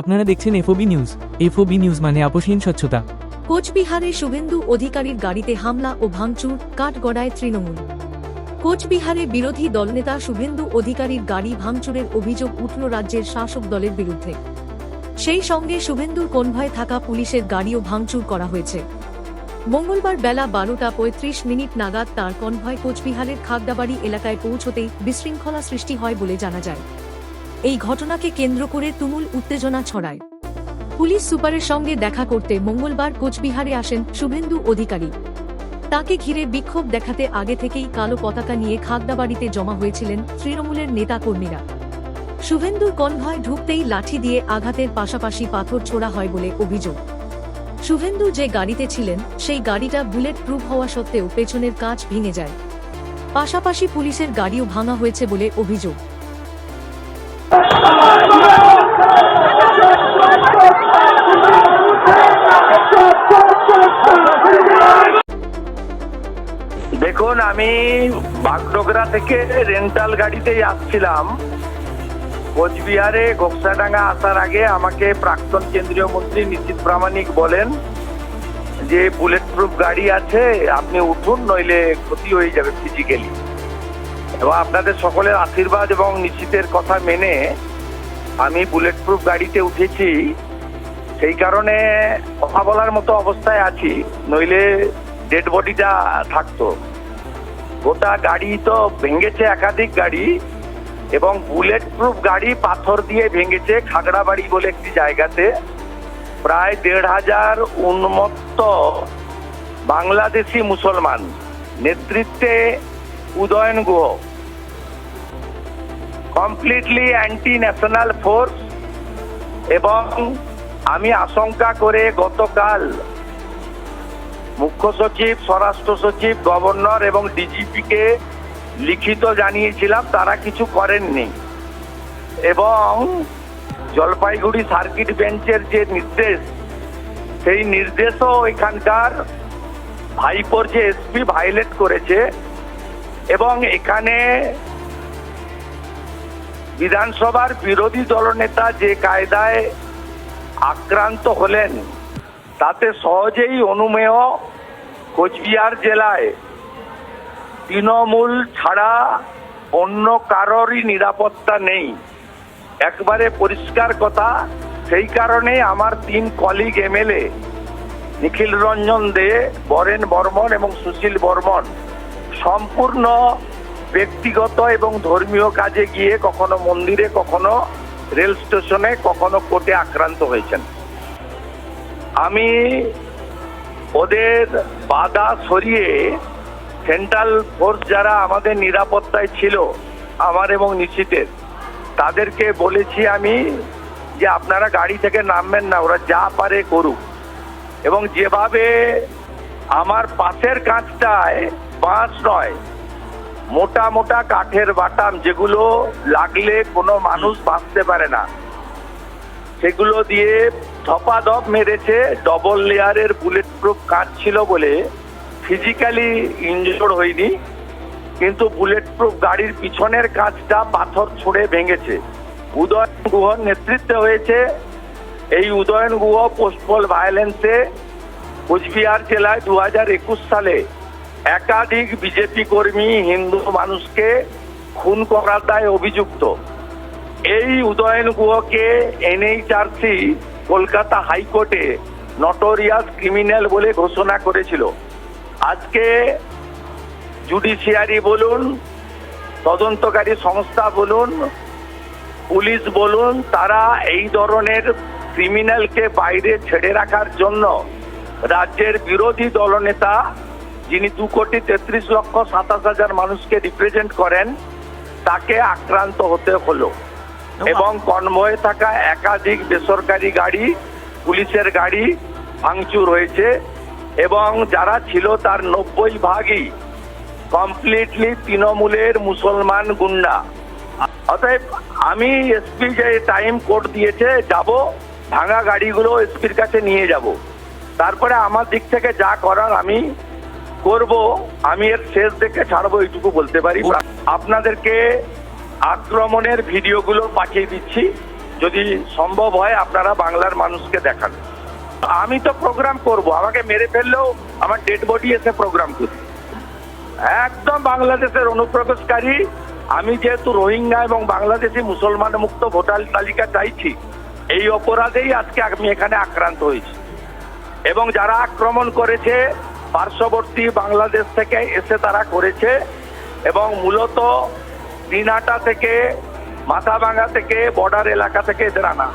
আপনারা দেখছেন FOB news. FOB news মানে আপোষহীন স্বচ্ছতা। কোচবিহারে শুভেন্দু অধিকারীর গাড়িতে হামলা ও ভাঙচুর, কাঠগড়ায় তৃণমূল। কোচবিহারে বিরোধী দলনেতা শুভেন্দু অধিকারীর গাড়ি ভাঙচুরের অভিযোগ উঠল রাজ্যের শাসক দলের বিরুদ্ধে। সেই সঙ্গে শুভেন্দুর কনভয়ে থাকা পুলিশের গাড়িও ভাঙচুর করা হয়েছে। মঙ্গলবার বেলা বারোটা পঁয়ত্রিশ মিনিট নাগাদ তার কনভয় কোচবিহারের খাগড়াবাড়ি এলাকায় পৌঁছতেই বিশৃঙ্খলা সৃষ্টি হয় বলে জানা যায়। এই ঘটনাকে কেন্দ্র করে তুমুল উত্তেজনা ছড়ায়। পুলিশ সুপারের সঙ্গে দেখা করতে মঙ্গলবার কোচবিহারে আসেন শুভেন্দু অধিকারী। তাকে ঘিরে বিক্ষোভ দেখাতে আগে থেকেই কালো পতাকা নিয়ে খাগড়াবাড়িতে জমা হয়েছিলেন তৃণমূলের নেতা কর্মীরা শুভেন্দুর কনভয় ঢুকতেই লাঠি দিয়ে আঘাতের পাশাপাশি পাথর ছোড়া হয় বলে অভিযোগ। শুভেন্দু যে গাড়িতে ছিলেন, সেই গাড়িটা বুলেট প্রুফ হওয়া সত্ত্বেও পেছনের কাঁচ ভেঙে যায়। পাশাপাশি পুলিশের গাড়িও ভাঙা হয়েছে বলে অভিযোগ। আমি বাগডোগরা থেকে রেন্টাল গাড়িতেই আসছিলাম। কোচবিহারে গোকসাডাঙ্গা আসার আগে আমাকে প্রাক্তন কেন্দ্রীয় মন্ত্রী নিশীত প্রামাণিক বলেন যে বুলেট প্রুফ গাড়ি আছে, আপনি উঠুন, নইলে ক্ষতি হয়ে যাবে ফিজিক্যালি এবং আপনাদের সকলের আশীর্বাদ এবং নিশ্চিতের কথা মেনে আমি বুলেট প্রুফ গাড়িতে উঠেছি। সেই কারণে কথা বলার মতো অবস্থায় আছি, নইলে ডেড বডিটা থাকতো। গোটা গাড়ি তো ভেঙেছে একাধিক গাড়ি এবং বুলেট প্রুফ গাড়ি পাথর দিয়ে ভেঙেছে খাগড়াবাড়ি বলে একটি জায়গাতে। প্রায় দেড় হাজার উন্মত্ত বাংলাদেশি মুসলমান নেতৃত্বে Udayan Guha. Completely anti national force এবং আমি আশঙ্কা করে গতকাল মুখ্য সচিব, স্বরাষ্ট্র সচিব, গভর্নর এবং ডিজিপিকে লিখিত জানিয়েছিলাম, তারা কিছু করেননি। এবং জলপাইগুড়ি সার্কিট বেঞ্চের যে নির্দেশ, সেই নির্দেশও এখানকার ভাইপোর যে এসপি ভাইলেট করেছে এবং এখানে বিধানসভার বিরোধী দলনেতা যে কায়দায় আক্রান্ত হলেন তাতে সহজেই অনুমেয় কোচবিহার জেলায় তৃণমূল ছাড়া অন্য কারোরই নিরাপত্তা নেই। একবারে পরিষ্কার কথা, সেই কারণে আমার তিন কলিগ এমএলএ নিখিল রঞ্জন দে, বরেন বর্মন এবং সুশীল বর্মন সম্পূর্ণ ব্যক্তিগত এবং ধর্মীয় কাজে গিয়ে কখনো মন্দিরে, কখনো রেল স্টেশনে, কখনো কোর্টে আক্রান্ত হয়েছেন। আমি ওদের বাধা সরিয়ে সেন্ট্রাল ফোর্স যারা আমাদের নিরাপত্তায় ছিল, আমার এবং নিশ্চিতের তাদেরকে বলেছি আমি যে আপনারা গাড়ি থেকে নামবেন না, ওরা যা পারে করুক। এবং যেভাবে আমার পাশের কাঁচটায় বাঁশ নয়, মোটা মোটা কাঠের বাটাম যেগুলো লাগলে কোনো মানুষ বাঁচতে পারে না। সেগুলো দিয়ে ধপাধপ মেরেছে ডবল লেয়ারের বুলেট প্রুফ কাঁচ ছিল বলে ফিজিক্যালি ইনজোর্ড হয়নি, কিন্তু বুলেট প্রুফ গাড়ির পিছনের কাঁচটা পাথর ছুঁড়ে ভেঙেছে। উদয়ন গুহর নেতৃত্বে হয়েছে এই উদয়ন গুহ পোস্টপল ভায়োলেন্সে কোচবিহার জেলায় দু হাজার একুশ সালে একাধিক বিজেপি কর্মী হিন্দু মানুষকে খুন করার দায় অভিযুক্ত। এই উদয়ন গুহকে এনএইচআরসি কলকাতা হাইকোর্টে নটোরিয়াস ক্রিমিনাল বলে ঘোষণা করেছিল। আজকে জুডিশিয়ারি বলুন, তদন্তকারী সংস্থা বলুন, পুলিশ বলুন, তারা এই ধরনের ক্রিমিনালকে বাইরে ছেড়ে রাখার জন্য রাজ্যের বিরোধী দলনেতা, যিনি দু কোটি তেত্রিশ লক্ষ সাতাশ হাজার মানুষকে রিপ্রেজেন্ট করেন, তাকে আক্রান্ত হতে হলো। এবং কনভয়ে থাকা একাধিক বেসরকারি গাড়ি পুলিশের গাড়ি ভাঙচুর হয়েছে এবং যারা ছিল তার নব্বই ভাগই কমপ্লিটলি তৃণমূলের মুসলমান গুন্ডা। অতএব আমি এসপি যে টাইম কোড দিয়েছে যাব ভাঙা গাড়িগুলো এসপির কাছে নিয়ে যাব। তারপরে আমার দিক থেকে যা করার আমি করব আমি এর শেষ দেখে ছাড়বো এইটুকু বলতে পারি। আপনাদেরকে আক্রমণের ভিডিওগুলো পাঠিয়ে দিচ্ছি। যদি সম্ভব হয়, আপনারা বাংলার মানুষকে দেখান। আমি তো প্রোগ্রাম করব। আমাকে মেরে ফেললেও আমার ডেড বডি এসে প্রোগ্রাম করবে। একদম বাংলাদেশের অনুপ্রবেশকারী। আমি যেহেতু রোহিঙ্গা এবং বাংলাদেশি মুসলমান মুক্ত ভোটার তালিকা চাইছি, এই অপরাধেই আজকে আমি এখানে আক্রান্ত হয়েছি। এবং যারা আক্রমণ করেছে, পার্শ্ববর্তী বাংলাদেশ থেকে এসে তারা করেছে। এবং মূলত দিনাটা থেকে, মাথাভাঙ্গা থেকে, বর্ডার এলাকা থেকে এদের আনা।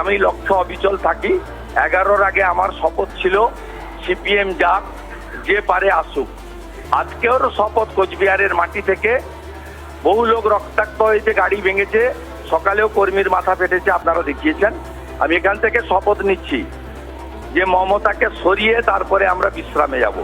আমি লক্ষ্য অবিচল থাকি। এগারোর আগে আমার শপথ ছিল, সিপিএম যাক, যে পারে আসুক। আজকেও শপথ কোচবিহারের মাটি থেকে। বহু লোক রক্তাক্ত হয়েছে, গাড়ি ভেঙেছে। সকালেও কর্মীর মাথা ফেটেছে আপনারা দেখিয়েছেন। আমি এখান থেকে শপথ নিচ্ছি যে মমতাকে সরিয়ে তারপরে আমরা বিশ্রামে যাব।